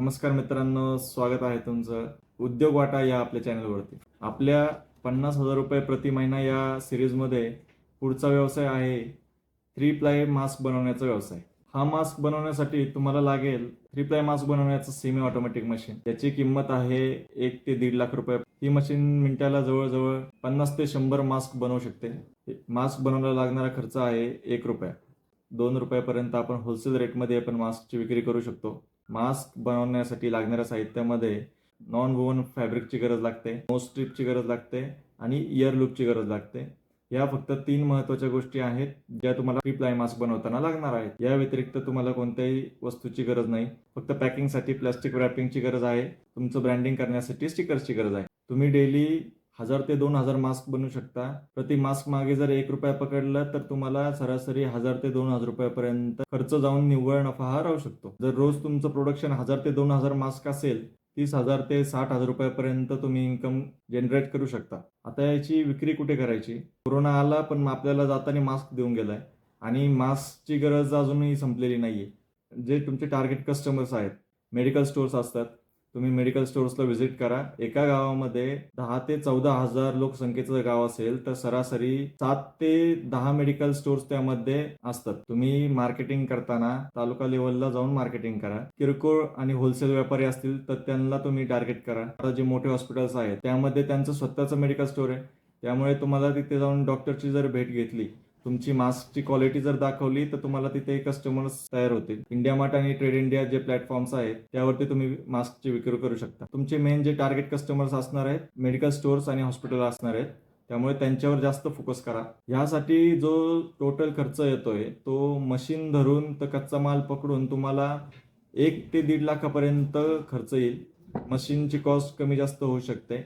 नमस्कार मित्रांनो स्वागत आहे तुमचं उद्योग वाटा या आपल्या चॅनलवरती. आपल्या पन्नास हजार रुपये प्रति महिना या सिरीजमध्ये पुढचा व्यवसाय आहे थ्री प्लाय मास्क बनवण्याचा व्यवसाय. हा मास्क बनवण्यासाठी तुम्हाला लागेल थ्री प्लाय मास्क बनवण्याचं सेमी ऑटोमॅटिक मशीन. त्याची किंमत आहे एक ते दीड लाख रुपये. ही मशीन मिनिटाला जवळजवळ पन्नास ते शंभर मास्क बनवू शकते. मास्क बनवण्याला लागणारा खर्च आहे एक रुपया. दोन रुपयापर्यंत आपण होलसेल रेटमध्ये आपण मास्कची विक्री करू शकतो. मास्क बनवण्यासाठी लागणाऱ्या साहित्यामध्ये नॉन वोवन फॅब्रिकची गरज लागते नो स्ट्रीपची गरज लागते आणि इयर लूपची गरज लागते. या फक्त तीन महत्त्वाच्या गोष्टी आहेत ज्या तुम्हाला फ्री प्लाय मास्क बनवताना लागणार आहेत. या व्यतिरिक्त तुम्हाला कोणत्याही वस्तूची गरज नाही. फक्त पॅकिंगसाठी प्लास्टिक रॅपिंगची गरज आहे. तुमचं ब्रँडिंग करण्यासाठी स्टिकर्सची गरज आहे. तुम्ही डेली हजार ते दोन हजार मास्क बनवू शकता. प्रति मास्क मागे जर एक रुपया पकडला तर तुम्हाला सरासरी हजार ते दोन हजार रुपयापर्यंत खर्च जाऊन निव्वळ नफा हा राहू शकतो. जर रोज तुमचं प्रोडक्शन हजार ते दोन हजार मास्क असेल तीस हजार ते साठ हजार रुपयापर्यंत तुम्ही इन्कम जनरेट करू शकता. आता याची विक्री कुठे करायची? कोरोना आला पण आपल्याला जाताना मास्क देऊन गेलाय. आणि मास्कची गरज अजूनही संपलेली नाहीये. जे तुमचे टार्गेट कस्टमर्स आहेत मेडिकल स्टोअर्स असतात तुम्ही मेडिकल स्टोर्सला व्हिजिट करा. एका गावामध्ये दहा ते चौदा हजार लोकसंख्येचं गाव असेल तर सरासरी सात ते दहा मेडिकल स्टोर्स त्यामध्ये असतात. तुम्ही मार्केटिंग करताना तालुका लेवलला जाऊन मार्केटिंग करा. किरकोळ आणि होलसेल व्यापारी असतील तर त्यांना तुम्ही टार्गेट करा. आता जे मोठे हॉस्पिटल्स आहेत त्यामध्ये त्यांचं स्वतःचं मेडिकल स्टोर आहे. त्यामुळे तुम्हाला तिथे जाऊन डॉक्टरची जर भेट घेतली तुमची मास्कची क्वालिटी जर दाखवली तर तुम्हाला तिथे कस्टमर्स तयार होतील. इंडिया मार्ट आणि ट्रेड इंडिया जे प्लॅटफॉर्म्स आहेत त्यावरती तुम्ही मास्कची विक्री करू शकता. तुमचे मेन जे टार्गेट कस्टमर्स असणार आहेत मेडिकल स्टोअर्स आणि हॉस्पिटल असणार आहेत त्यामुळे त्यांच्यावर जास्त फोकस करा. ह्यासाठी जो टोटल खर्च येतोय तो मशीन धरून तर कच्चा माल पकडून तुम्हाला एक ते दीड लाखापर्यंत खर्च येईल. मशीनची कॉस्ट कमी जास्त होऊ शकते.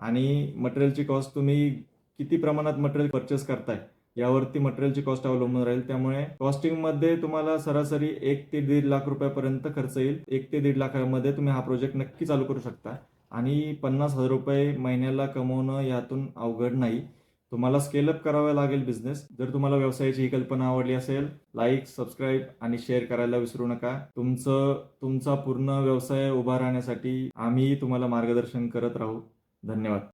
आणि मटेरियलची कॉस्ट तुम्ही किती प्रमाणात मटेरियल परचेस करताय यावरती मटेरियलची कॉस्ट अवलंबून राहील. त्यामुळे कॉस्टिंगमध्ये तुम्हाला सरासरी एक ते दीड लाख रुपयापर्यंत खर्च येईल. एक ते दीड लाखामध्ये तुम्ही हा प्रोजेक्ट नक्की चालू करू शकता. आणि पन्नास हजार रुपये महिन्याला कमवणं यातून अवघड नाही. तुम्हाला स्केलअप करावा लागेल बिझनेस जर तुम्हाला व्यवसायाची ही कल्पना आवडली असेल लाईक सबस्क्राईब आणि शेअर करायला विसरू नका. तुमचं तुमचा पूर्ण व्यवसाय उभा राहण्यासाठी आम्ही तुम्हाला मार्गदर्शन करत राहू. धन्यवाद.